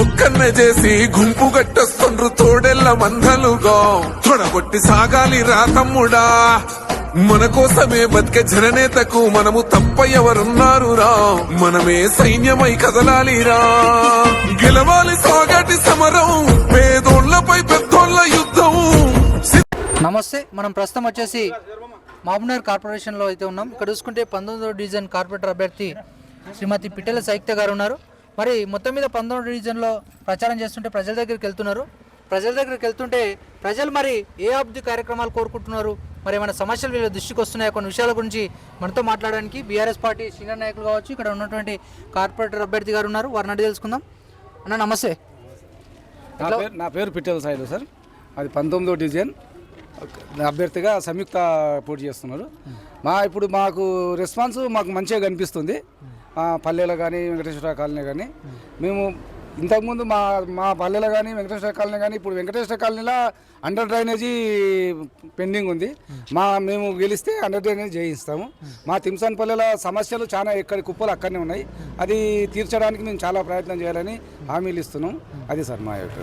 ఒక్కన్న చేసి గుంపు గట్టొస్తుండ్రు తోడెల్ల మందలుగా. తొడగొట్టి సాగాలి రా తమ్ముడా. మన కోసమే బతికే జననేతకు మనము తప్ప ఎవరున్నారు రా మనమే సైన్యమై కదలాలి రా గెలవాలి సాగటి సమరం పేదోళ్ళపై పెద్దోళ్ళ యుద్ధం. నమస్తే మనం ప్రస్తుతం వచ్చేసి మహబూబ్నగర్ కార్పొరేషన్లో అయితే ఉన్నాం. ఇక్కడ చూసుకుంటే పంతొమ్మిదవ డివిజన్ కార్పొరేటర్ అభ్యర్థి శ్రీమతి పిట్టెల సైక్త గారు ఉన్నారు. మరి మొత్తం మీద పంతొమ్మిదవ డివిజన్లో ప్రచారం చేస్తుంటే ప్రజల దగ్గరికి వెళ్తున్నారు. ప్రజల దగ్గరికి వెళ్తుంటే ప్రజలు మరి ఏ అభివృద్ధి కార్యక్రమాలు కోరుకుంటున్నారు? మరి ఏమైనా సమస్యలు వీళ్ళ దృష్టికి వస్తున్నాయా? కొన్ని విషయాల గురించి మనతో మాట్లాడడానికి బీఆర్ఎస్ పార్టీ సీనియర్ నాయకులు కావచ్చు ఇక్కడ ఉన్నటువంటి కార్పొరేటర్ అభ్యర్థి గారు ఉన్నారు. వారిని అడిగి తెలుసుకుందాం. అన్న నమస్తే. నా పేరు పిట్టెల సాయిలు సార్. అది పంతొమ్మిదో డివిజన్. అభ్యర్థిగా సంయుక్త పోటీ చేస్తున్నారు. మా ఇప్పుడు మాకు రెస్పాన్స్ మాకు మంచిగా కనిపిస్తుంది. పల్లెలో కానీ వెంకటేశ్వర కాలనీ కానీ మేము ఇంతకుముందు మా మా పల్లెలో కానీ వెంకటేశ్వర కాలనీ కానీ ఇప్పుడు వెంకటేశ్వర కాలనీలో అండర్ డ్రైనేజీ పెండింగ్ ఉంది. మా మేము గెలిస్తే అండర్ డ్రైనేజ్ చేయిస్తాము. మా తిమ్సన్ పల్లెల సమస్యలు చాలా ఎక్కడి కుప్పలు అక్కడనే ఉన్నాయి. అది తీర్చడానికి మేము చాలా ప్రయత్నం చేయాలని హామీలు ఇస్తున్నాం. అది సార్ మా యొక్క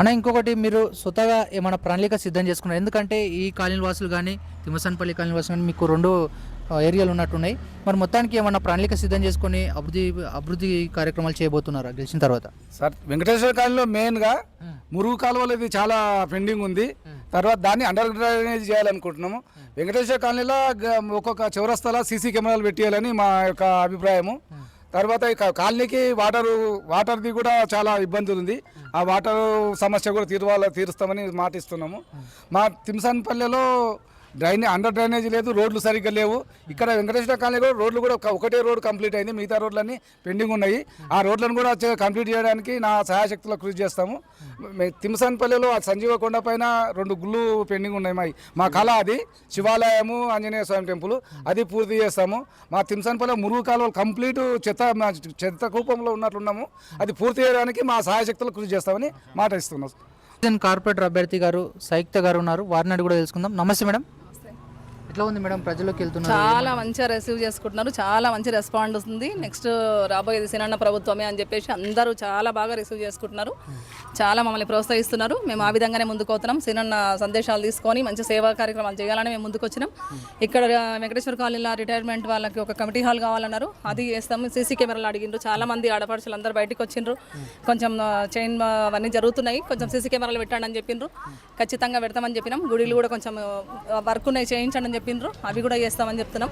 అన్న ఇంకొకటి మీరు స్వతగా ఏమైనా ప్రణాళిక సిద్ధం చేసుకున్నారు? ఎందుకంటే ఈ కాలనీ వాసులు కానీ తిమ్మసన్పల్లి కాలనీ వాసులు కానీ మీకు రెండు ఏరియాలు ఉన్నట్టున్నాయి. మరి మొత్తానికి ఏమన్నా ప్రణాళిక సిద్ధం చేసుకొని అభివృద్ధి అభివృద్ధి కార్యక్రమాలు చేయబోతున్నారా గెలిచిన తర్వాత? సార్ వెంకటేశ్వర కాలనీలో మెయిన్గా మురుగు కాలువలు ఇది చాలా పెండింగ్ ఉంది. తర్వాత దాన్ని అండర్ డ్రైనేజ్ చేయాలనుకుంటున్నాము. వెంకటేశ్వర కాలనీలో ఒక్కొక్క చౌరస్తాల సీసీ కెమెరాలు పెట్టేయాలని మా యొక్క అభిప్రాయము. తర్వాత ఈ కాలనీకి వాటర్ వాటర్ది కూడా చాలా ఇబ్బందులు ఉంది. ఆ వాటర్ సమస్య కూడా తీరువాల తీరుస్తామని మాట ఇస్తున్నాము మా తిమ్సన్పల్లెలో డ్రైనే అండర్ డ్రైనేజ్ లేదు రోడ్లు సరిగ్గా లేవు. ఇక్కడ వెంకటేశ్వర కాలనీ కూడా రోడ్లు కూడా ఒకటే రోడ్ కంప్లీట్ అయింది. మిగతా రోడ్లన్నీ పెండింగ్ ఉన్నాయి. ఆ రోడ్లను కూడా కంప్లీట్ చేయడానికి నా సహాయశక్తిలో కృషి చేస్తాము. మే- తిమ్మసన్పల్లిలో సంజీవ కొండ పైన రెండు గుళ్ళు పెండింగ్ ఉన్నాయి మా మా కళ అది. శివాలయము ఆంజనేయ స్వామి టెంపుల్. అది పూర్తి చేస్తాము. మా తిమ్మసన్పల్లి మురుగు కాలువలు కంప్లీట్ చెత్త మా చెత్త కూపంలో ఉన్నట్లున్నాము అది పూర్తి చేయడానికి మా సహాయశక్తులు కృషి చేస్తామని మాట ఇస్తున్నాం. కార్పొరేటర్ అభ్యర్థి గారు సైక్త గారు ఉన్నారు. వారిని అడిగి కూడా తెలుసుకుందాం. నమస్తే మేడం. ఎట్లా ఉంది మేడం ప్రజలకు వెళ్తున్నారు? చాలా మంచిగా రిసీవ్ చేసుకుంటున్నారు. చాలా మంచి రెస్పాండ్ వస్తుంది. నెక్స్ట్ రాబోయేది సినన్న ప్రభుత్వమే అని చెప్పేసి అందరూ చాలా బాగా రిసీవ్ చేసుకుంటున్నారు. చాలా మమ్మల్ని ప్రోత్సహిస్తున్నారు. మేము ఆ విధంగానే ముందుకు పోతున్నాం. సినన్న సందేశాలు తీసుకొని మంచి సేవా కార్యక్రమాలు చేయాలని మేము ముందుకు వచ్చినాం. ఇక్కడ వెంకటేశ్వర కాలనీలో రిటైర్మెంట్ వాళ్ళకి ఒక కమిటీ హాల్ కావాలన్నారు. అది చేస్తాము సీసీ కెమెరాలు అడిగిండ్రు. చాలా మంది ఆడపడుచులు అందరూ బయటకు వచ్చిండ్రు. కొంచెం చైన్ అవన్నీ జరుగుతున్నాయి. కొంచెం సీసీ కెమెరాలు పెట్టండి అని చెప్పిండ్రు ఖచ్చితంగా పెడతామని చెప్పినాం. గుడిలు కూడా కొంచెం వర్క్ ఉన్నాయి. చేయించండి అని చెప్పిండ్రు అవి కూడా చేస్తామని చెప్తున్నాం.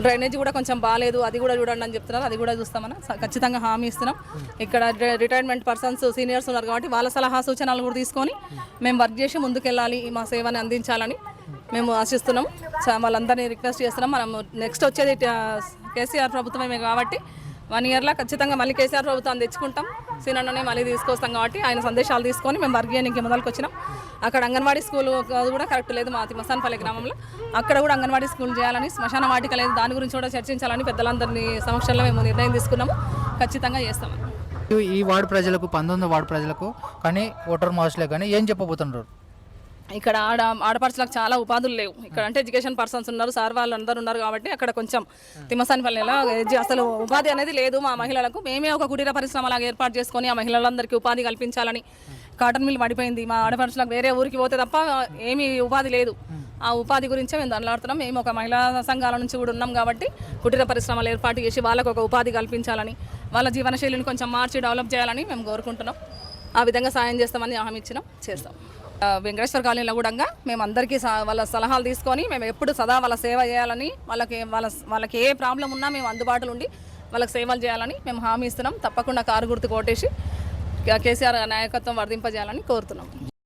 డ్రైనేజ్ కూడా కొంచెం బాగాలేదు అది కూడా చూడండి అని చెప్తున్నారు. అది కూడా చూస్తామని ఖచ్చితంగా హామీ ఇస్తున్నాం. ఇక్కడ రిటైర్మెంట్ పర్సన్స్ సీనియర్స్ ఉన్నారు కాబట్టి వాళ్ళ సలహా సూచనలు కూడా తీసుకొని మేము వర్క్ చేసి ముందుకెళ్ళాలి. మా సేవని అందించాలని మేము ఆశిస్తున్నాం. చా- వాళ్ళందరినీ రిక్వెస్ట్ చేస్తున్నాం. మనం నెక్స్ట్ వచ్చేది కేసీఆర్ ప్రభుత్వమే కాబట్టి వన్ ఇయర్లో ఖచ్చితంగా మళ్ళీ కేసీఆర్ ప్రభుత్వం తెచ్చుకుంటాం. సీనన్ననే మళ్ళీ తీసుకొస్తాం కాబట్టి ఆయన సందేశాలు తీసుకొని మేము వర్క్ మొదలకు వచ్చినాం. అక్కడ అంగన్వాడీ స్కూల్ అది కూడా కరెక్ట్ లేదు మా మసాన్పల్లి గ్రామంలో. అక్కడ కూడా అంగన్వాడీ స్కూల్ చేయాలని శ్మశాన వాటిక లేదు దాని గురించి కూడా చర్చించాలని పెద్దలందరినీ సమక్షంలో మేము నిర్ణయం తీసుకున్నాము. ఖచ్చితంగా చేస్తామని. ఈ- వార్డు ప్రజలకు పంతొమ్మిది వార్డు ప్రజలకు కానీ ఓటర్ మాస్లే కానీ ఏం చెప్పబోతున్నారు? ఇక్కడ ఆడ ఆడపడుచులకు చాలా ఉపాధులు లేవు. ఇక్కడ అంటే ఎడ్యుకేషన్ పర్సన్స్ ఉన్నారు సార్ వాళ్ళు అందరు ఉన్నారు కాబట్టి అక్కడ కొంచెం తిమ్మసానిపల్లిలో అసలు ఉపాధి అనేది లేదు మా మహిళలకు. మేమే ఒక కుటీర పరిశ్రమ లాగా ఏర్పాటు చేసుకొని ఆ మహిళలందరికీ ఉపాధి కల్పించాలని కాటన్ మిల్ పడిపోయింది. మా ఆడపడుచులకు వేరే ఊరికి పోతే తప్ప ఏమీ ఉపాధి లేదు. ఆ ఉపాధి గురించే మేము దండలాడుతున్నాం. మేము ఒక మహిళా సంఘాల నుంచి కూడా ఉన్నాం కాబట్టి కుటీర పరిశ్రమలు ఏర్పాటు చేసి వాళ్ళకు ఒక ఉపాధి కల్పించాలని వాళ్ళ జీవనశైలిని కొంచెం మార్చి డెవలప్ చేయాలని మేము కోరుకుంటున్నాం. ఆ విధంగా సాయం చేస్తామని హామీ ఇచ్చినాం. చేస్తాం. వెంకటేశ్వర కాలనీలో కూడా మేము అందరికీ స- వాళ్ళ సలహాలు తీసుకొని మేము ఎప్పుడు సదా వాళ్ళ సేవ చేయాలని వాళ్ళకి వాళ్ళ వాళ్ళకి ఏ ప్రాబ్లం ఉన్నా మేము అందుబాటులో ఉండి వాళ్ళకి సేవలు చేయాలని మేము హామీ ఇస్తున్నాం. తప్పకుండా కారు గుర్తు కొట్టేసి కేసీఆర్ నాయకత్వం వర్ధింపజేయాలని కోరుతున్నాం.